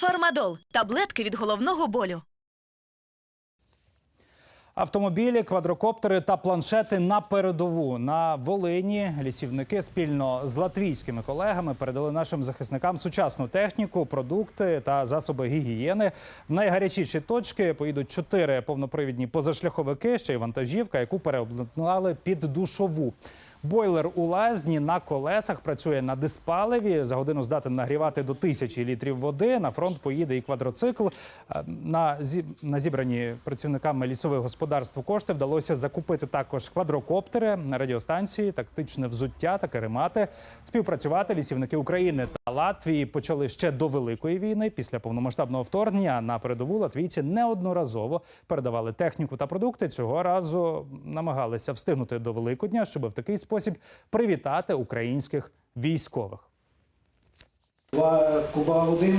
Фармадол таблетки від головного болю. Автомобілі, квадрокоптери та планшети на передову на Волині. Лісівники спільно з латвійськими колегами передали нашим захисникам сучасну техніку, продукти та засоби гігієни. В найгарячіші точки поїдуть чотири повнопривідні позашляховики, ще й вантажівка, яку переобладнали під душову. Бойлер у лазні на колесах працює на диспаливі. За годину здатен нагрівати до тисячі літрів води. На фронт поїде і квадроцикл. Е, На, зі... на зібрані працівниками лісових господарств кошти вдалося закупити також квадрокоптери, радіостанції, тактичне взуття та керемати. Співпрацювати лісівники України та Латвії почали ще до великої війни. Після повномасштабного вторгнення на передову латвійці неодноразово передавали техніку та продукти. Цього разу намагалися встигнути до Великодня, щоб в такий спосіб привітати українських військових. Два куба води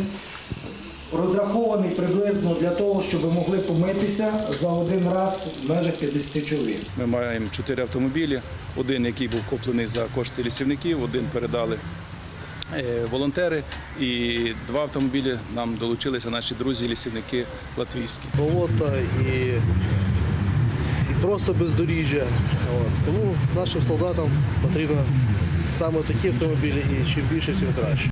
розрахований приблизно для того, щоб могли помитися за один раз в межах 50 чоловік. Ми маємо чотири автомобілі. Один, який був куплений за кошти лісівників, один передали е, волонтери, і два автомобілі нам долучилися наші друзі, лісівники латвійські. болота і просто бездоріжжя. От. Тому нашим солдатам потрібно саме такі автомобілі і чим більше, тим краще.